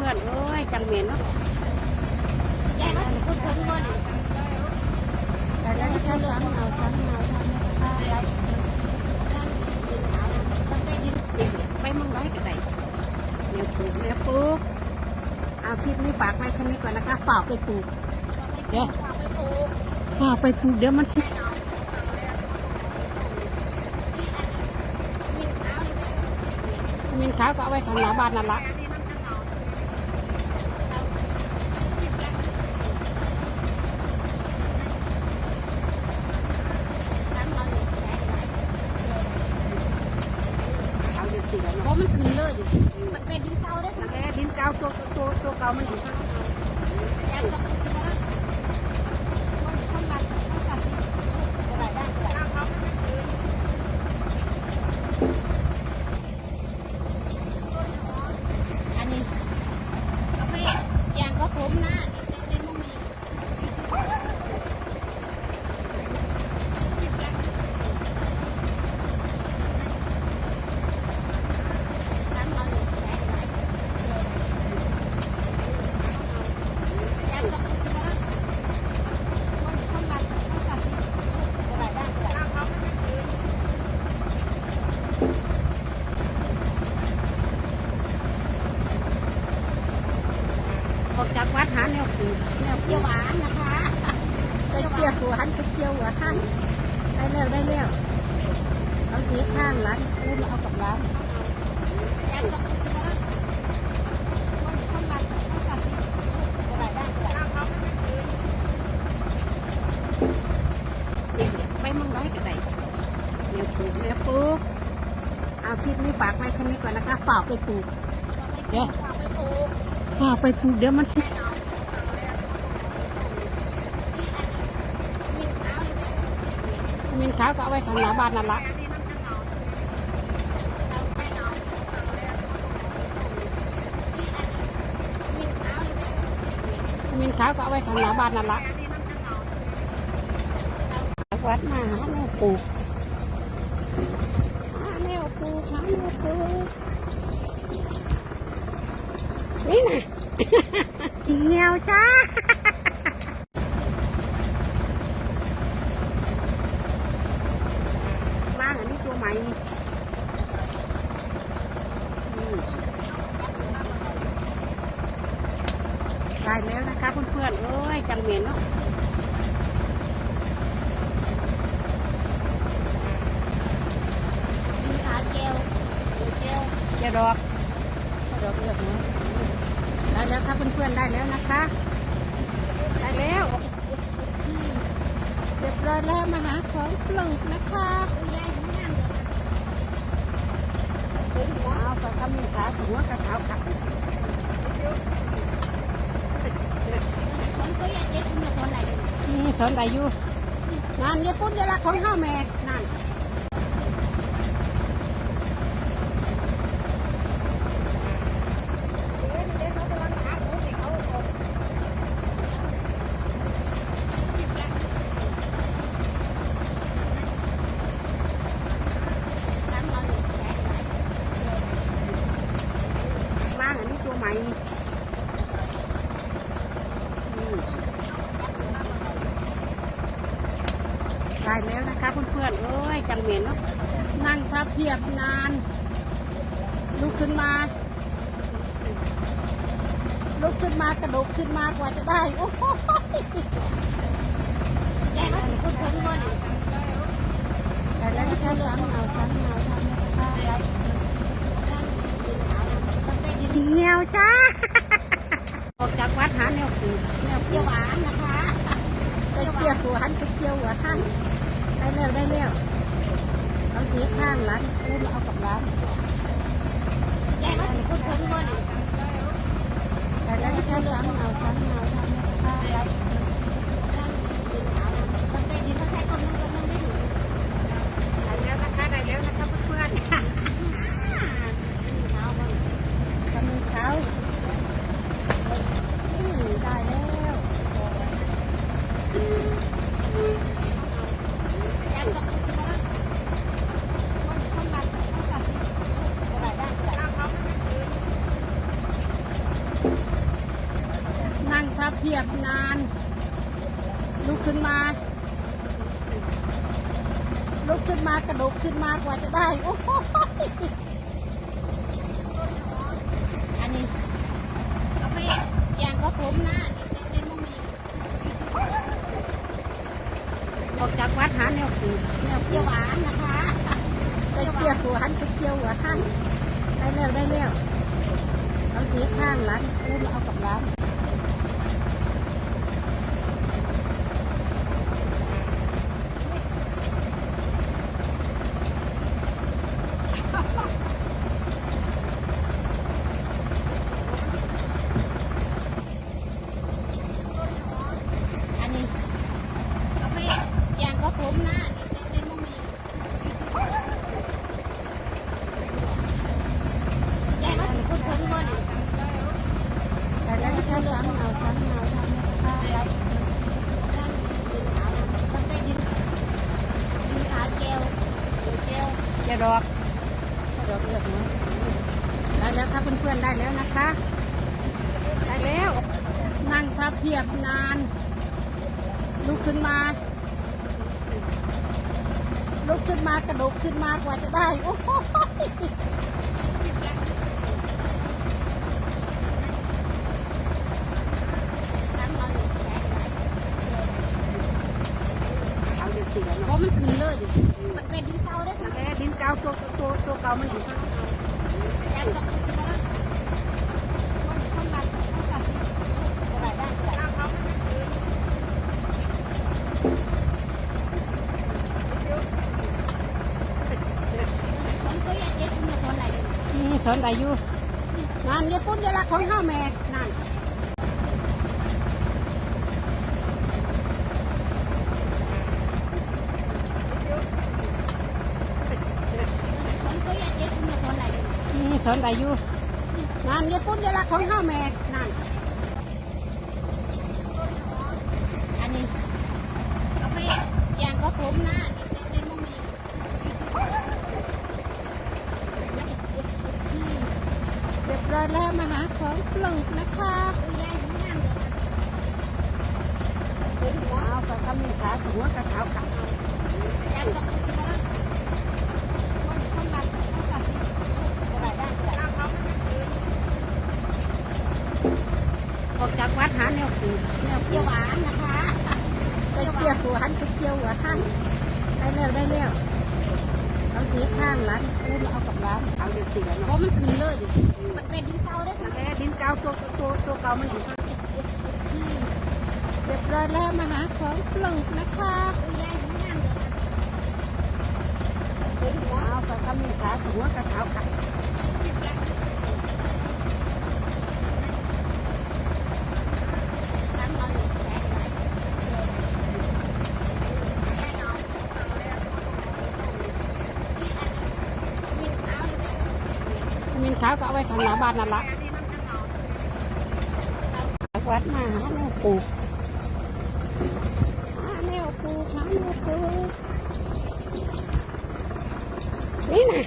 พื่อนๆโอ้ยจังเหม็นเนาะยายว่าสิพูดถึงบ่นี่ได้แล้วนะคะซ้ำเอาซ้ำเอาซ้ำนะคะมันได้ยินไปเมึงร้อยกันได้แนวปลูกแนวปลูกเอาคลิปนี้ฝากไว้แค่นี้ก่อนนะคะฝากไปปลูกเดี๋ยวฝากไปปลูกเดี๋ยวมันสิมีขาวนี่มินขาวก็เอาไว้ข้างหน้าบ้านนั่นละ อ้มันขึ้นเลยมันเป็นดินเก่าได้อนั่นแหละดินเก่าตัวตัวตัวเก่ามันอยู่ข้างยายก็บ้านคนบ้านก็ได้ได้ก็ได้อันนี้กาแฟอย่างก็ผมนะในในมุมนี้ซ้ำเราเลยได้ได้ยังก็คนบ้านคนบ้านก็ได้ได้ก็ได้ ออกจากวัดหาแนวปลูกแนว เปรี้ยวหวานนะคะ ละหัวหันเกี่ยวหัวหันได้แล้วได้แล้วเอาสีข้างร้านเล่นเอากับร้านไปมึงร้อยกันได้แนวปลูกแนวปลูกเอาคลิปนี้ฝากไว้แค่นี้ก่อนนะคะฝากไปปลูกเดี๋ยวฝากไปปลูกเดี๋ยวมันสิ มินขาวก็เอาไว้ข้างหน้าบ้านนั่นละมินขาวก็เอาไว้ข้างหน้าบ้านนั่นละวัดมาหาแนวปลูกหาแนวปลูกหาแนวปลูกนี่นะเหี่ยวจ้า ไหมได้แล้วนะคะเพื่อนๆเอ้ยจังเหม็นเนาะ มีขาเจลเจล อย่าดอกดอกเลือกนะได้แล้วค่ะเพื่อนๆได้แล้วนะคะ ได้แล้วเรียบร้อยแล้วมาหาของปลูกนะคะ ยายงาม เอาไปทำมีขา หัวกระเท้าขัดคนก็อยากเย็ดคุณคนไหนนี่สอนได้อยู่นานเดี๋ยปุ๊บเดี๋ยวละของห้าแม่นั่น ซ้ำเราเลยได้ได้ ว่างอันนี้ตัวใหม่นี่อืม ได้แล้วนะคะเพื่อนๆโอ้ยจังเหม็นเนาะนั่งพับเพียบนานลุกขึ้นมาลุกขึ้นมากระโดดขึ้นมากว่าจะได้โอ้โหยายว่าสิพูดถึงบ่นี่ได้แล้วนะคะซ้ำเอาซ้ำเอาซ้ำนะคะมันได้ยินเหี่ยวจ้าออกจากวัดหาแนวปลูกแนวเปรี้ยวหวานนะคะเกี่ยวหัวหันเกี่ยวหวหัน ได้แล้วได้แล้วเอาสีข้างร้านเล่นเอากับร้านยายว่าสิพูดถึงบ่นี่แต่แล้วนะคะซ้ำเอาซ้ำเอาซ้ำนะคะมันได้ยินเขาใช้คนนึงคนนึงได้อยู่ได้แล้วนะคะได้แล้วนะคะเพื่อนๆ มีขาวบ่ กำมือเขานี่ได้แล้ว ยังก็คนบ้านคนบ้านก็ได้ได้ก็ได้ เพียบนาน ลุกขึ้นมา ลุกขึ้นมากระโดดขึ้นมากว่าจะได้ โอ้โหอันนี้เอาไปย่างก็ผมนะนี่ในมุมนี้ออกจากวัดหาแนวคือแนวเปรี้ยวหวานนะคะได้เปรี้ยวหัวหันไปเปรี้ยวหัวหันได้แล้วได้แล้วเอาเสียข้างร้านเล่นเอากับร้านนี้เอาไปย่างก็ผมนะนี่ในมุมนี้ยายมาสิพูดถึงบ่นี่ แต่แล้วก็ซ้ำเอาซ้ำเอาทำข้าวรับ นั่นดินขาวตั้งแต่ดินดินขาวแก้วแก้ว จะดอกจะดอกเลือกเนาะได้แล้วครับเพื่อนๆได้แล้วนะคะ ได้แล้ว นั่งพับเพียบนาน ลุกขึ้นมา ลุกขึ้นมากระโดดขึ้นมากว่าจะได้ โอ้โห น้ำเราเลยแข็งหลาย เพราะมันขึ้นเลยดิมันเป็นดินเก่าได้ค่ะแม่ดินเก่าตัวตัวตัวเก่ามันอยู่ข้างในย่างก็ผมนะคนมาคนมาสิอไรได้ก็ได้ผมก็อยากจะคุณคนไหนนี่สอนได้อยู่นั่นเรียกปุ้นเดี๋ยวละของข้าวแม่นั่น ผมก็อยากจะคุณคนไหน นี่สอนได้อยู่นั่นเรียปุ้นเยละของข้าวแม่นั่นอันนี้เอาไปย่างก็ผมนะนี่ในมุมนี้เรียบร้อยแล้วมาหาของปลุกนะคะย่างย่างเลยเอาไปกำมีขาหัวกระเท้าขาย่างก็ผมนะคนมาคนมาสิอะไรได้ก็ได้ ออกจากวัดหาแนวคือแนว เปรี้ยวหวานนะคะ ได้เปรี้ยวหัวหันไป เปรี้ยวหัวหันได้แล้วได้แล้วเอาเสียข้างร้านเล่นเอากับร้านเอาเด็กเสียเพเนาะราะมันขึ้นเลยดิมันเป็นดินเก่าได้อค่ะแม่ดินเก่าตัวตัวตัวเก่ามันอยู่ข้างในเรียบร้อยแล้วมาหาของปลุกนะคะย่างย่างเลยเอาไปกำมีขาหัวกระเท้าขา น้ำเราเลยแข็งหลายมีขาวเลยจ้ะ มินขา วก็เอาไว้ข้างหน้าบ้านนั่นละวัดมาหาแนวปลูกหาแนวปลูกหาแนวปลูกนี่นะ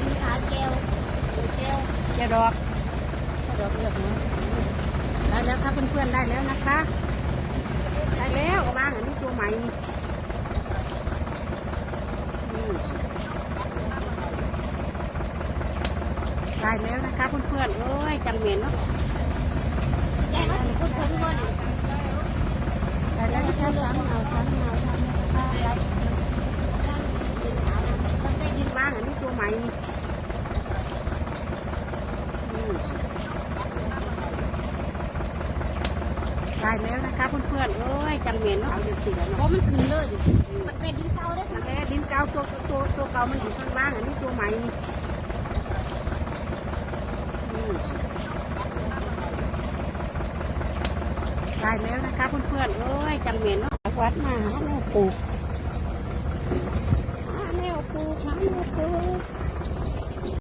ดินขาวแก้วแก้วจะดอกจะดอกเลือกเนาะได้แล้วครับเพื่อนๆได้แล้วนะคะ ได้แล้ววางอันนี้ตัวใหม่นี่อืม ได้แล้วนะคะเพื่อนๆเอ้ยจังเหม็นเนาะยายมาสิพูดถึงบ่นี่แต่แล้วก็ซ้ำเอาซ้ำเอาทำข้าวรับดินขาวตั้งแต่ดินวางอันนี้ตัวใหม่นี่อืมได้แล้วนะคะเพื่อนๆเอ้ยจังเหม็นเนาะเอาเด็กเสียเพเนาะราะมันขึ้นเลยดิมันเป็นดินเก่าได้อค่ะแม่ดินเก่าตัวตัวตัวเก่ามันอยู่ข้างล่างอันนี้ตัวใหม่ ได้แล้วนะคะเพื่อนๆเอ้ยจังเหม็นเนาะวัดมาหาแนวปลูก